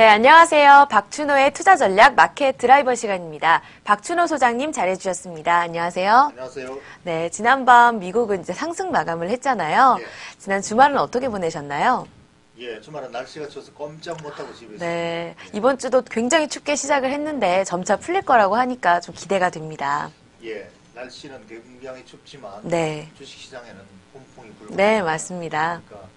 네, 안녕하세요. 박춘호의 투자 전략 마켓 드라이버 시간입니다. 박춘호 소장님 잘해주셨습니다. 안녕하세요. 안녕하세요. 네, 지난밤 미국은 이제 상승 마감을 했잖아요. 예. 지난 주말은 어떻게 보내셨나요? 예, 주말은 날씨가 추워서 꼼짝 못하고 집에 있습니다. 네, 이번 주도 굉장히 춥게 시작을 했는데 점차 풀릴 거라고 하니까 좀 기대가 됩니다. 예, 날씨는 굉장히 춥지만 네, 주식시장에는 훈풍이 불고 네, 맞습니다. 그러니까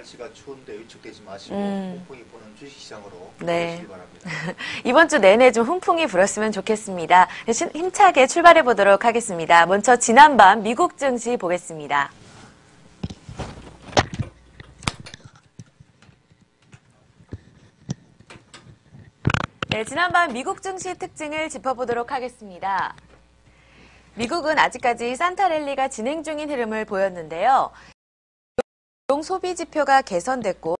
날씨가 추운데 위축되지 마시고 음. 훈풍이 부는 주식시장으로 네. 바랍니다. 이번 주 내내 좀 훈풍이 불었으면 좋겠습니다. 신- 힘차게 출발해 보도록 하겠습니다. 먼저 지난밤 미국 증시 보겠습니다. 네, 지난밤 미국 증시 특징을 짚어보도록 하겠습니다. 미국은 아직까지 산타랠리가 진행 중인 흐름을 보였는데요. 용 소비 지표가 개선됐고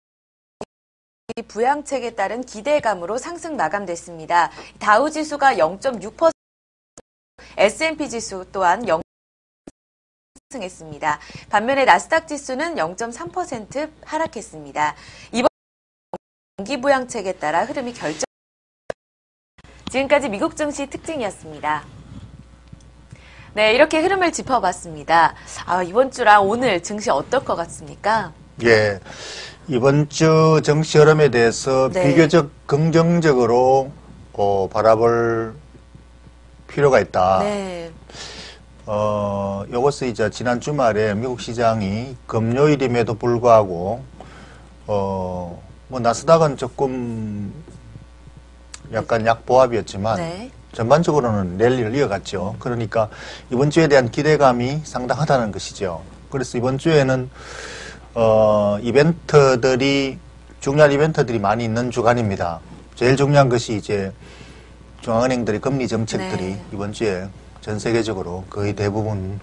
이 부양책에 따른 기대감으로 상승 마감됐습니다. 다우 지수가 0.6%, S&P 지수 또한 0 상승했습니다. 반면에 나스닥 지수는 0.3% 하락했습니다. 이번 경기 부양책에 따라 흐름이 결정. 지금까지 미국 증시 특징이었습니다. 네, 이렇게 흐름을 짚어봤습니다. 아, 이번 주랑 오늘 증시 어떨 것 같습니까? 예, 이번 주 정시 흐름에 대해서 네. 비교적 긍정적으로 어, 바라볼 필요가 있다. 네, 어, 요것은 이제 지난 주말에 미국 시장이 금요일임에도 불구하고, 어, 뭐, 나스닥은 조금 약간 약보합이었지만, 네, 전반적으로는 랠리를 이어갔죠. 그러니까 이번 주에 대한 기대감이 상당하다는 것이죠. 그래서 이번 주에는, 어, 이벤트들이, 중요한 이벤트들이 많이 있는 주간입니다. 제일 중요한 것이 이제 중앙은행들의 금리 정책들이 네. 이번 주에 전 세계적으로 거의 대부분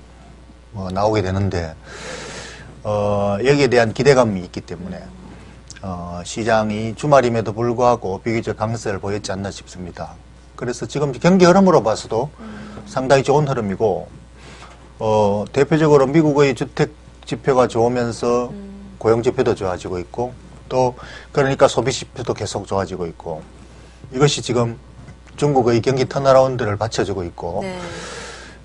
뭐 나오게 되는데 어, 여기에 대한 기대감이 있기 때문에 어, 시장이 주말임에도 불구하고 비교적 강세를 보였지 않나 싶습니다. 그래서 지금 경기 흐름으로 봐서도 상당히 좋은 흐름이고 어, 대표적으로 미국의 주택 지표가 좋으면서 고용 지표도 좋아지고 있고 또 그러니까 소비 지표도 계속 좋아지고 있고 이것이 지금 중국의 경기 턴어라운드를 받쳐주고 있고 네.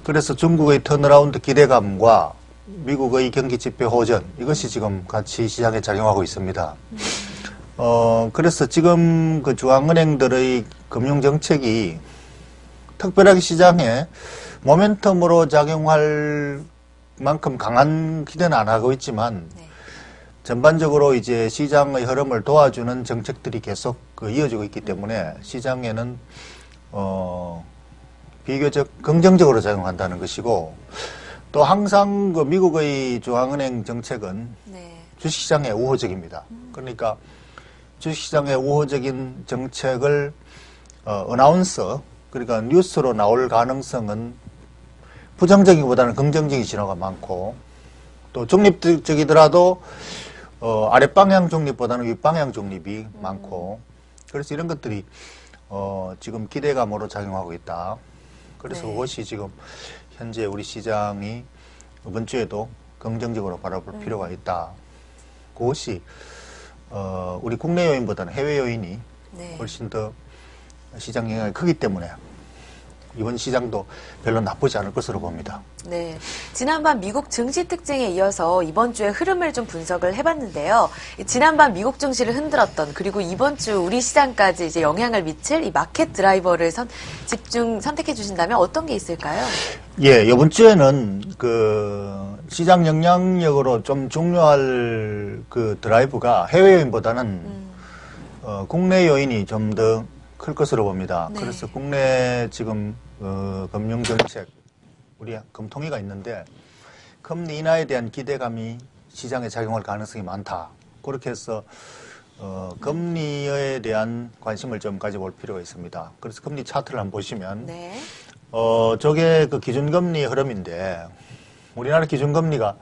그래서 중국의 턴어라운드 기대감과 미국의 경기 지표 호전 이것이 지금 같이 시장에 작용하고 있습니다. 어 그래서 지금 그 중앙은행들의 금융 정책이 특별하게 시장에 모멘텀으로 작용할 만큼 강한 기대는 안 하고 있지만 네. 전반적으로 이제 시장의 흐름을 도와주는 정책들이 계속 그 이어지고 있기 때문에 시장에는 어 비교적 긍정적으로 작용한다는 것이고 또 항상 그 미국의 중앙은행 정책은 네. 주식시장에 우호적입니다. 그러니까 주식시장의 우호적인 정책을 어, 어나운서 그러니까 뉴스로 나올 가능성은 부정적이보다는 긍정적인 신호가 많고 또 중립적이더라도 어, 아랫방향 중립보다는 윗방향 중립이 많고 그래서 이런 것들이 어, 지금 기대감으로 작용하고 있다. 그래서 네. 그것이 지금 현재 우리 시장이 이번 주에도 긍정적으로 바라볼 필요가 있다. 그것이 어, 우리 국내 요인보다는 해외 요인이 네. 훨씬 더 시장 영향이 크기 때문에 이번 시장도 별로 나쁘지 않을 것으로 봅니다. 네. 지난밤 미국 증시 특징에 이어서 이번 주의 흐름을 좀 분석을 해봤는데요. 이 지난밤 미국 증시를 흔들었던 그리고 이번 주 우리 시장까지 이제 영향을 미칠 이 마켓 드라이버를 선, 집중 선택해 주신다면 어떤 게 있을까요? 예, 이번 주에는 그 시장 영향력으로 좀 중요할 그 드라이브가 해외 요인보다는 음. 어, 국내 요인이 좀더 클 것으로 봅니다. 네. 그래서 국내 지금 어, 금융 정책 우리 금통위가 있는데 금리 인하에 대한 기대감이 시장에 작용할 가능성이 많다. 그렇게 해서 어, 금리에 대한 관심을 좀 가져볼 필요가 있습니다. 그래서 금리 차트를 한번 보시면 네. 어, 저게 그 기준금리 흐름인데, 우리나라 기준금리가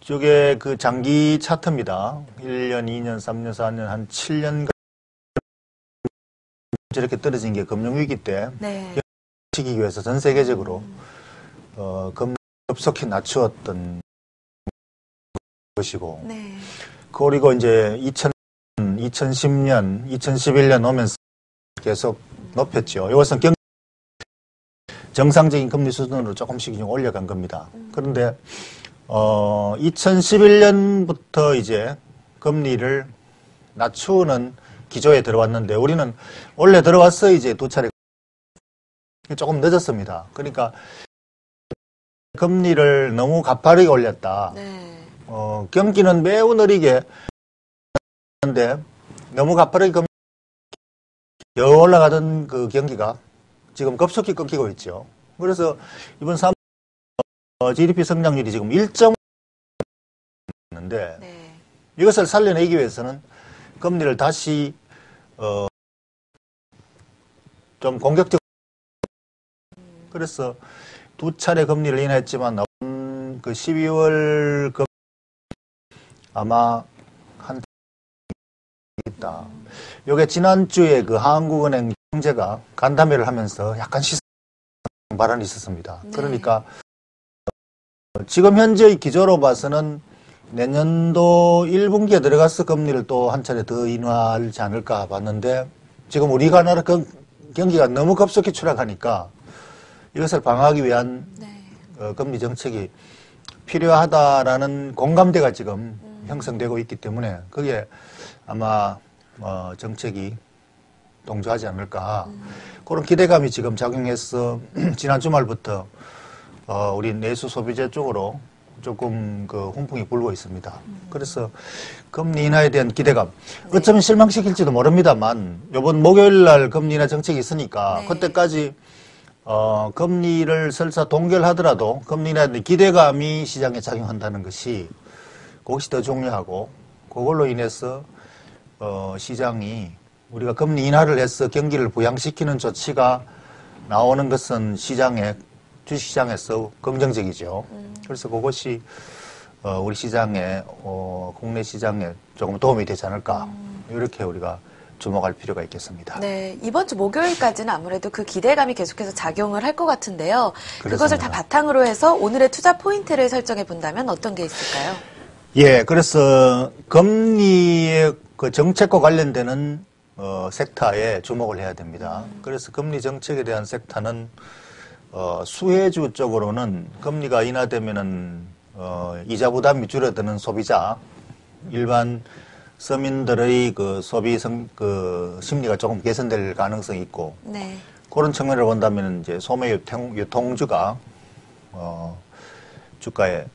저게 그 장기 차트입니다. 1년, 2년, 3년, 4년, 한 7년 저렇게 떨어진 게 금융위기 때 네. 시기 위해서 전 세계적으로 어, 금리 급속히 낮추었던 것이고, 네. 그리고 이제 2000 2010년, 2011년 오면서 계속 높였죠. 이것은 경 정상적인 금리 수준으로 조금씩 좀 올려간 겁니다. 그런데 어 2011년부터 이제 금리를 낮추는 기조에 들어왔는데 우리는 원래 들어왔어 이제 두 차례 조금 늦었습니다. 그러니까 금리를 너무 가파르게 올렸다. 네. 어, 경기는 매우 느리게 하는데 너무 가파르게 금- 여 올라가던 그 경기가 지금 급속히 끊기고 있죠. 그래서 이번 3 어, GDP 성장률이 지금 1점 있는데 네. 이것을 살려내기 위해서는 금리를 다시 어, 좀 공격적 그래서 두 차례 금리를 인하했지만 나온 그 12월 금 아마 한 있다. 요게 지난주에 그 한국은행 경제가 간담회를 하면서 약간 시상 발언이 있었습니다. 네. 그러니까 어, 지금 현재의 기조로 봐서는 내년도 1분기에 들어가서 금리를 또 한 차례 더 인하하지 않을까 봤는데 지금 우리가 나라 경- 경기가 너무 급속히 추락하니까 이것을 방어하기 위한 네. 어, 금리 정책이 필요하다라는 공감대가 지금 형성되고 있기 때문에 그게 아마 어, 정책이 동조하지 않을까. 그런 기대감이 지금 작용해서 지난 주말부터 어, 우리 내수 소비재 쪽으로 조금 그 훈풍이 불고 있습니다. 그래서 금리 인하에 대한 기대감 어쩌면 실망시킬지도 모릅니다만 이번 목요일 날 금리 인하 정책이 있으니까 네. 그때까지 어, 금리를 설사 동결하더라도 금리 인하에 대한 기대감이 시장에 작용한다는 것이 그것이 더 중요하고 그걸로 인해서 어, 시장이 우리가 금리 인하를 해서 경기를 부양시키는 조치가 나오는 것은 시장에 주식시장에서 긍정적이죠. 그래서 그것이 어, 우리 시장에 어, 국내 시장에 조금 도움이 되지 않을까 이렇게 우리가 주목할 필요가 있겠습니다. 네, 이번 주 목요일까지는 아무래도 그 기대감이 계속해서 작용을 할 것 같은데요. 그것을 그렇습니다. 다 바탕으로 해서 오늘의 투자 포인트를 설정해 본다면 어떤 게 있을까요? 예, 그래서 금리의 그 정책과 관련되는 어, 섹터에 주목을 해야 됩니다. 그래서 금리 정책에 대한 섹터는 어, 수혜주 쪽으로는 금리가 인하되면은 어, 이자 부담이 줄어드는 소비자, 일반 서민들의 그 소비 성, 그 심리가 조금 개선될 가능성이 있고 네. 그런 측면을 본다면 이제 소매 유통, 유통주가 어, 주가에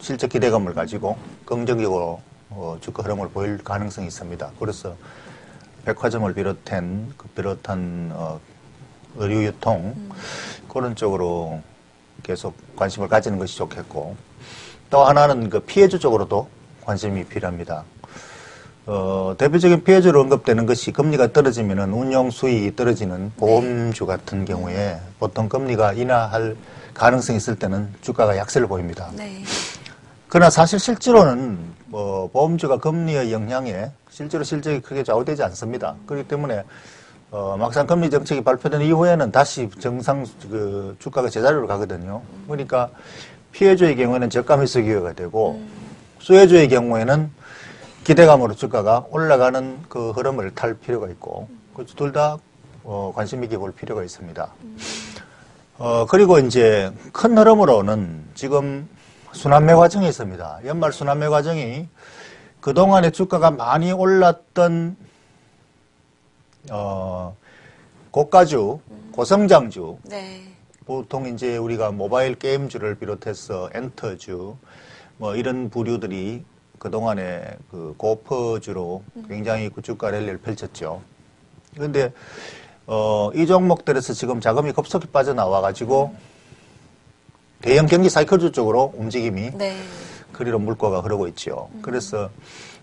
실적 기대감을 가지고 긍정적으로 어, 주가 흐름을 보일 가능성이 있습니다. 그래서 백화점을 비롯한 그 비롯한 어, 의류 유통 그런 쪽으로 계속 관심을 가지는 것이 좋겠고 또 하나는 그 피해주 쪽으로도 관심이 필요합니다. 어, 대표적인 피해주로 언급되는 것이 금리가 떨어지면은 운용 수익이 떨어지는 보험주 같은 경우에 보통 금리가 인하할 가능성이 있을 때는 주가가 약세를 보입니다. 네. 그러나 사실 실제로는 뭐 보험주가 금리의 영향에 실제로 실적이 크게 좌우되지 않습니다. 그렇기 때문에 어, 막상 금리 정책이 발표된 이후에는 다시 정상 그 주가가 제자리로 가거든요. 그러니까 피해주의 경우에는 저가 매수 기회가 되고 수혜주의 경우에는 기대감으로 주가가 올라가는 그 흐름을 탈 필요가 있고 둘다 어, 관심 있게 볼 필요가 있습니다. 어, 그리고 이제 큰 흐름으로는 지금 순환매 과정이 있습니다. 연말 순환매 과정이 그동안에 주가가 많이 올랐던 어, 고가주, 고성장주, 네. 보통 이제 우리가 모바일 게임주를 비롯해서 엔터주, 뭐 이런 부류들이 그동안에 그 고퍼주로 굉장히 그 주가 랠리를 펼쳤죠. 그런데 어, 이 종목들에서 지금 자금이 급속히 빠져나와가지고 대형 경기 사이클주 쪽으로 움직임이 네. 그리로 물꼬가 흐르고 있죠. 그래서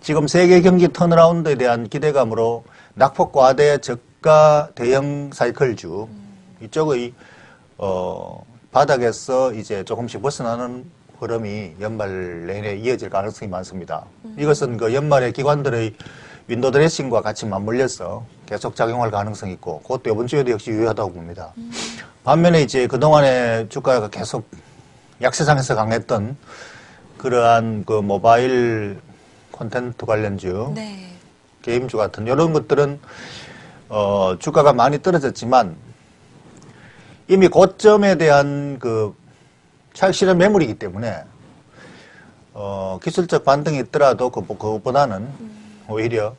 지금 세계 경기 턴어라운드에 대한 기대감으로 낙폭 과대 저가 대형 사이클주 이쪽의 어 바닥에서 이제 조금씩 벗어나는 흐름이 연말 내내 이어질 가능성이 많습니다. 이것은 그 연말에 기관들의 윈도 드레싱과 같이 맞물려서 계속 작용할 가능성이 있고 그것도 이번 주에도 역시 유효하다고 봅니다. 반면에 이제 그동안에 주가가 계속 약세장에서 강했던 그러한 그 모바일 콘텐트 관련주 네. 게임주 같은 이런 것들은 어, 주가가 많이 떨어졌지만 이미 고점에 대한 그 착실한 매물이기 때문에 어, 기술적 반등이 있더라도 그, 그것보다는 오히려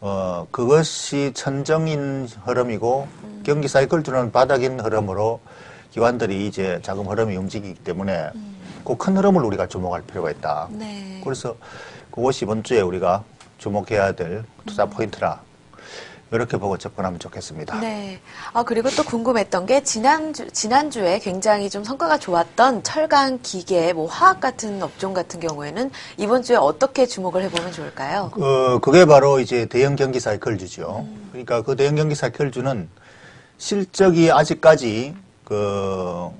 어, 그것이 천정인 흐름이고 경기 사이클주는 바닥인 흐름으로 기관들이 이제 자금 흐름이 움직이기 때문에 그큰 흐름을 우리가 주목할 필요가 있다. 네. 그래서 그것이 이번 주에 우리가 주목해야 될 투자 포인트라 이렇게 보고 접근하면 좋겠습니다. 네. 아, 그리고 또 궁금했던 게 지난주, 지난주에 굉장히 좀 성과가 좋았던 철강, 기계, 뭐 화학 같은 업종 같은 경우에는 이번 주에 어떻게 주목을 해보면 좋을까요? 어, 그게 바로 이제 대형 경기 사이클주죠. 그러니까 그 대형 경기 사이클주는 실적이 아직까지 그,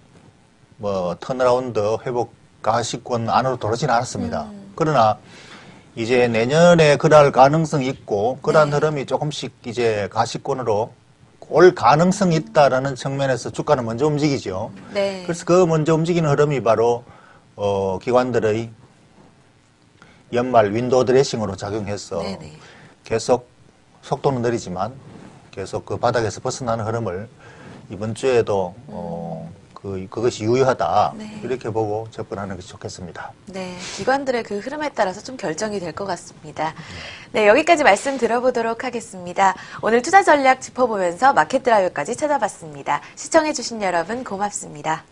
뭐, 턴어라운드 회복 가시권 안으로 들어오진 않았습니다. 그러나 이제 내년에 그럴 가능성이 있고, 그러한 네. 흐름이 조금씩 이제 가시권으로 올 가능성이 있다라는 측면에서 주가는 먼저 움직이죠. 네. 그래서 그 먼저 움직이는 흐름이 바로 어, 기관들의 연말 윈도우 드레싱으로 작용해서 네네. 계속 속도는 느리지만 계속 그 바닥에서 벗어나는 흐름을 이번 주에도 어, 그 그것이 유효하다 네. 이렇게 보고 접근하는 것이 좋겠습니다. 네, 기관들의 그 흐름에 따라서 좀 결정이 될 것 같습니다. 네, 여기까지 말씀 들어보도록 하겠습니다. 오늘 투자 전략 짚어보면서 마켓 드라이브까지 찾아봤습니다. 시청해주신 여러분 고맙습니다.